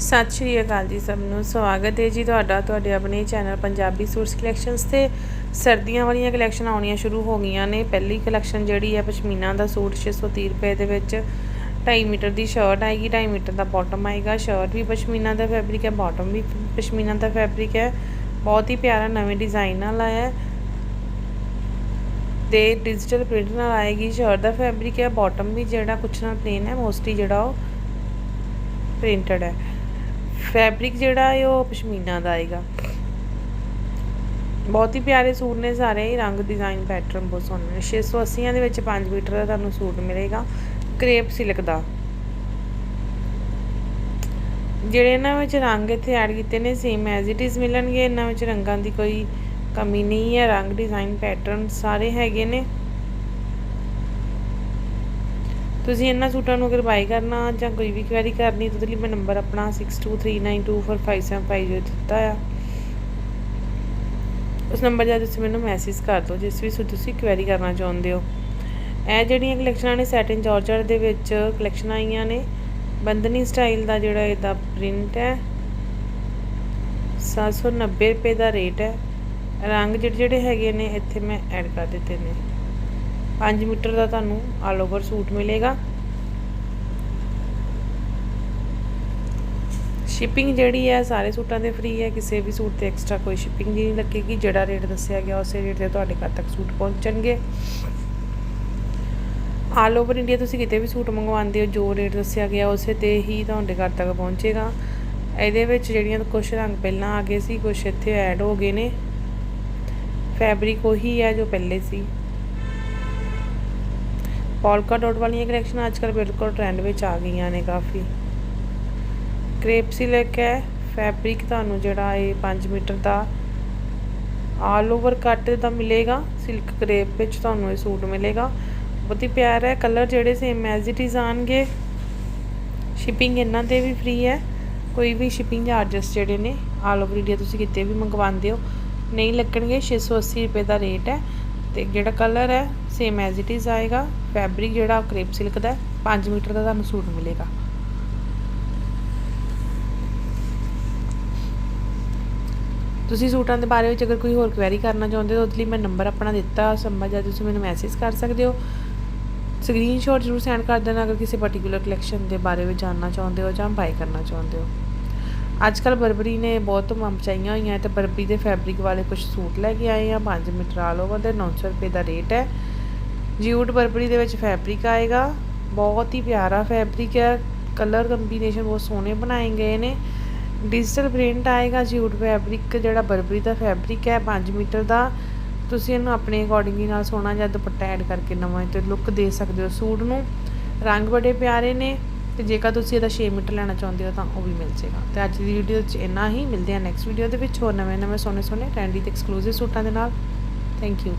ਸਤਿ ਸ਼੍ਰੀ ਅਕਾਲ ਜੀ ਸਭ ਨੂੰ। ਸਵਾਗਤ ਹੈ ਜੀ ਤੁਹਾਡਾ, ਤੁਹਾਡੇ ਆਪਣੇ ਚੈਨਲ ਪੰਜਾਬੀ ਸੂਟਸ ਕਲੈਕਸ਼ਨਸ ਤੇ। ਸਰਦੀਆਂ ਵਾਲੀਆਂ ਕਲੈਕਸ਼ਨ ਆਉਣੀਆਂ ਸ਼ੁਰੂ ਹੋ ਗਈਆਂ ਨੇ। ਪਹਿਲੀ ਕਲੈਕਸ਼ਨ ਜਿਹੜੀ ਹੈ ਪਸ਼ਮੀਨਾ ਦਾ ਸੂਟ 630 ਰੁਪਏ ਦੇ ਵਿੱਚ। 2.5 ਮੀਟਰ ਦੀ ਸ਼ਰਟ ਆਏਗੀ 2.5 ਮੀਟਰ ਦਾ ਬਾਟਮ ਆਏਗਾ। ਸ਼ਰਟ ਵੀ ਪਸ਼ਮੀਨਾ ਦਾ ਫੈਬਰਿਕ ਹੈ ਬਾਟਮ ਵੀ ਪਸ਼ਮੀਨਾ ਦਾ ਫੈਬਰਿਕ ਹੈ। ਬਹੁਤ ਹੀ ਪਿਆਰਾ ਨਵੇਂ ਡਿਜ਼ਾਈਨ ਨਾਲ ਆਇਆ ਹੈ। ਤੇ ਡਿਜੀਟਲ ਪ੍ਰਿੰਟ ਨਾਲ ਆਏਗੀ। ਸ਼ਰਟ ਦਾ ਫੈਬਰਿਕ ਹੈ ਬਾਟਮ ਵੀ ਜਿਹੜਾ ਕੁਛ ਨਾਲ ਪਲੇਨ ਹੈ ਮੋਸਟਲੀ ਜਿਹੜਾ ਉਹ ਪ੍ਰਿੰਟਡ ਹੈ। ਫੈਬਰਿਕ ਜਿਹੜਾ ਹੈ ਉਹ ਪਸ਼ਮੀਨਾ ਦਾ ਆਏਗਾ। ਬਹੁਤ ਹੀ ਪਿਆਰੇ ਸੂਟ ਨੇ ਸਾਰੇ ਹੀ ਰੰਗ ਡਿਜ਼ਾਈਨ ਪੈਟਰਨ ਬਹੁਤ ਸੋਹਣੇ ਨੇ। 680 ਦੇ ਵਿੱਚ 5 ਮੀਟਰ ਦਾ ਤੁਹਾਨੂੰ ਸੂਟ ਮਿਲੇਗਾ ਕ੍ਰੇਪ ਸਿਲਕ ਦਾ। ਜਿਹੜੇ ਇਹਨਾਂ ਵਿੱਚ ਰੰਗ ਇੱਥੇ ਐਡ ਕੀਤੇ ਨੇ ਸੇਮ ਐਜ਼ ਇਟ ਇਜ਼ ਮਿਲਣਗੇ। ਇਹਨਾਂ ਵਿੱਚ ਰੰਗਾਂ ਦੀ ਕੋਈ ਕਮੀ ਨਹੀਂ ਹੈ, ਰੰਗ ਡਿਜ਼ਾਈਨ ਪੈਟਰਨ ਸਾਰੇ ਹੈਗੇ ਨੇ। ਤੁਸੀਂ ਇਹਨਾਂ ਸੂਟਾਂ ਨੂੰ ਅਗਰ ਬਾਈ ਕਰਨਾ ਜਾਂ ਕੋਈ ਵੀ ਕੁਐਰੀ ਕਰਨੀ, ਤਾਂ ਉਹਦੇ ਲਈ ਮੈਂ ਨੰਬਰ ਆਪਣਾ 6239245550 ਦਿੱਤਾ ਆ। ਉਸ ਨੰਬਰ 'ਤੇ ਤੁਸੀਂ ਮੈਨੂੰ ਮੈਸੇਜ ਕਰ ਦਿਓ, ਜਿਸ ਵੀ ਤੁਸੀਂ ਕੁਐਰੀ ਕਰਨਾ ਚਾਹੁੰਦੇ ਹੋ। ਇਹ ਜਿਹੜੀਆਂ ਕਲੈਕਸ਼ਨਾਂ ਨੇ ਸੈਟਿਨ ਜਾਰਜਟ ਦੇ ਵਿੱਚ ਕਲੈਕਸ਼ਨ ਆਈਆਂ ਨੇ ਬੰਦਨੀ ਸਟਾਈਲ ਦਾ ਜਿਹੜਾ ਇਹਦਾ ਪ੍ਰਿੰਟ ਹੈ 790 ਰੁਪਏ ਦਾ ਰੇਟ ਹੈ। ਰੰਗ ਜਿਹੜੇ ਜਿਹੜੇ ਹੈਗੇ ਨੇ, ਇੱਥੇ ਮੈਂ ਐਡ ਕਰ ਦਿੱਤੇ ਨੇ। 5 ਮੀਟਰ ਦਾ ਤੁਹਾਨੂੰ ਆਲ ਓਵਰ ਸੂਟ ਮਿਲੇਗਾ। ਸ਼ਿਪਿੰਗ ਜਿਹੜੀ ਹੈ, ਸਾਰੇ ਸੂਟਾਂ ਤੇ ਫ੍ਰੀ ਹੈ। ਕਿਸੇ ਵੀ ਸੂਟ ਤੇ ਐਕਸਟਰਾ ਕੋਈ ਸ਼ਿਪਿੰਗ ਨਹੀਂ ਲੱਗੇਗੀ। ਜਿਹੜਾ ਰੇਟ ਦੱਸਿਆ ਗਿਆ, ਉਸੇ ਰੇਟ ਤੇ ਤੁਹਾਡੇ ਘਰ ਤੱਕ ਸੂਟ ਪਹੁੰਚਣਗੇ। ਆਲ ਓਵਰ ਇੰਡੀਆ ਤੁਸੀਂ ਕਿਤੇ ਵੀ ਸੂਟ ਮੰਗਵਾਉਂਦੇ ਹੋ, ਜੋ ਰੇਟ ਦੱਸਿਆ ਗਿਆ, ਉਸੇ ਤੇ ਹੀ ਤੁਹਾਡੇ ਘਰ ਤੱਕ ਪਹੁੰਚੇਗਾ। ਇਹਦੇ ਵਿੱਚ ਜਿਹੜੀਆਂ ਕੁਝ ਰੰਗ ਪਹਿਲਾਂ ਆ ਗਏ ਸੀ ਕੁਝ ਇੱਥੇ ਐਡ ਹੋ ਗਏ ਨੇ। ਫੈਬਰਿਕ ਉਹੀ ਹੈ ਜੋ ਪਹਿਲੇ ਸੀ। ਪੋਲਕਾ ਡਾਟ ਵਾਲੀਆਂ ਕਲੈਕਸ਼ਨ ਅੱਜਕੱਲ ਬਿਲਕੁਲ ਟ੍ਰੈਂਡ ਵਿੱਚ ਆ ਗਈਆਂ ਨੇ ਕਾਫੀ। ਕ੍ਰੇਪ ਸਿਲਕ ਹੈ ਫੈਬਰਿਕ ਤੁਹਾਨੂੰ ਜਿਹੜਾ ਇਹ 5 ਮੀਟਰ ਦਾ ਆਲ ਓਵਰ ਕੱਟ ਦਾ ਮਿਲੇਗਾ ਸਿਲਕ ਕ੍ਰੇਪ ਵਿੱਚ ਤੁਹਾਨੂੰ ਇਹ ਸੂਟ ਮਿਲੇਗਾ। ਬਹੁਤ ਹੀ ਪਿਆਰਾ ਹੈ ਕਲਰ ਜਿਹੜੇ ਸੇਮ ਐਜ਼ ਇਟ ਇਜ਼ ਆਣਗੇ ਸ਼ਿਪਿੰਗ ਇਹਨਾਂ ਤੇ ਵੀ ਫ੍ਰੀ ਹੈ, ਕੋਈ ਵੀ ਸ਼ਿਪਿੰਗ ਚਾਰजेस ਜਿਹੜੇ ਨੇ ਆਲ ਓਵਰ ਇੰਡੀਆ ਤੁਸੀਂ ਕਿਤੇ ਵੀ ਮੰਗਵਾਉਂਦੇ ਹੋ, ਨਹੀਂ ਲੱਗਣਗੇ 680 ਰੁਪਏ ਦਾ ਰੇਟ ਹੈ। ਤੇ ਜਿਹੜਾ ਕਲਰ ਹੈ ਸੇਮ ਐਜ਼ ਇਟ ਇਜ਼ ਆਏਗਾ। ਫੈਬਰਿਕ ਜਿਹੜਾ ਕ੍ਰੇਪ ਸਿਲਕ ਦਾ 5 ਮੀਟਰ ਦਾ ਤੁਹਾਨੂੰ ਸੂਟ ਮਿਲੇਗਾ। ਤੁਸੀਂ ਸੂਟਾਂ ਦੇ ਬਾਰੇ ਵਿੱਚ ਅਗਰ ਕੋਈ ਹੋਰ ਕੁਐਰੀ ਕਰਨਾ ਚਾਹੁੰਦੇ ਹੋ, ਉਹਦੇ ਲਈ ਮੈਂ ਨੰਬਰ ਆਪਣਾ ਦਿੱਤਾ, ਸੰਭਾ ਜਾਂ ਤੁਸੀਂ ਮੈਨੂੰ ਮੈਸੇਜ ਕਰ ਸਕਦੇ ਹੋ। ਸਕਰੀਨਸ਼ਾਟ ਜ਼ਰੂਰ ਸੈਂਡ ਕਰ ਦੇਣਾ ਅਗਰ ਕਿਸੇ ਪਾਰਟਿਕੂਲਰ ਕਲੈਕਸ਼ਨ ਦੇ ਬਾਰੇ ਵਿੱਚ ਜਾਣਨਾ ਚਾਹੁੰਦੇ ਹੋ ਜਾਂ ਬਾਈ ਕਰਨਾ ਚਾਹੁੰਦੇ ਹੋ। ਅੱਜ ਕੱਲ ਬਰਬਰੀ ਨੇ ਬਹੁਤ ਮਚਾਈਆਂ ਹੋਈਆਂ, ਤੇ ਬਰਬਰੀ ਦੇ ਫੈਬਰਿਕ ਵਾਲੇ ਕੁਝ ਸੂਟ ਲੈ ਕੇ ਆਏ ਆ। 5 ਮੀਟਰ ਆਲ ਓਵਰ ਦੇ 900 ਰੁਪਏ ਦਾ ਰੇਟ ਹੈ। ਜਿਊਟ ਬਰਬਰੀ ਦੇ ਵਿੱਚ ਫੈਬਰਿਕ ਆਏਗਾ। ਬਹੁਤ ਹੀ ਪਿਆਰਾ ਫੈਬਰਿਕ ਹੈ। ਕਲਰ ਕੰਬੀਨੇਸ਼ਨ ਬਹੁਤ ਸੋਹਣੇ ਬਣਾਏ ਗਏ ਨੇ। ਡਿਜੀਟਲ ਪ੍ਰਿੰਟ ਆਏਗਾ ਜਿਊਟ ਫੈਬਰਿਕ, ਜਿਹੜਾ ਬਰਬਰੀ ਦਾ ਫੈਬਰਿਕ ਹੈ 5 ਮੀਟਰ ਦਾ। ਤੁਸੀਂ ਇਹਨੂੰ ਆਪਣੇ ਅਕੋਰਡਿੰਗਲੀ ਨਾਲ ਸੋਹਣਾ ਜਾਂ ਦੁਪੱਟਾ ਐਡ ਕਰਕੇ ਨਵਾਂ ਤੇ ਲੁੱਕ ਦੇ ਸਕਦੇ ਹੋ ਸੂਟ ਨੂੰ। ਰੰਗ ਬੜੇ ਪਿਆਰੇ ਨੇ ਤੇ ਜੇਕਰ ਤੁਸੀਂ ਇਹਦਾ 6 ਮੀਟਰ ਲੈਣਾ ਚਾਹੁੰਦੇ ਹੋ ਤਾਂ ਉਹ ਵੀ ਮਿਲ ਜੇਗਾ। ਤੇ ਅੱਜ ਦੀ ਵੀਡੀਓ 'ਚ ਇੰਨਾ ਹੀ। ਮਿਲਦੇ ਆ ਨੈਕਸਟ ਵੀਡੀਓ ਦੇ ਵਿੱਚ ਹੋਰ ਨਵੇਂ ਨਵੇਂ ਸੋਹਣੇ ਸੋਹਣੇ ਟ੍ਰੈਂਡੀ ਤੇ ਐਕਸਕਲੂਸਿਵ ਸੂਟਾਂ ਦੇ ਨਾਲ। Thank you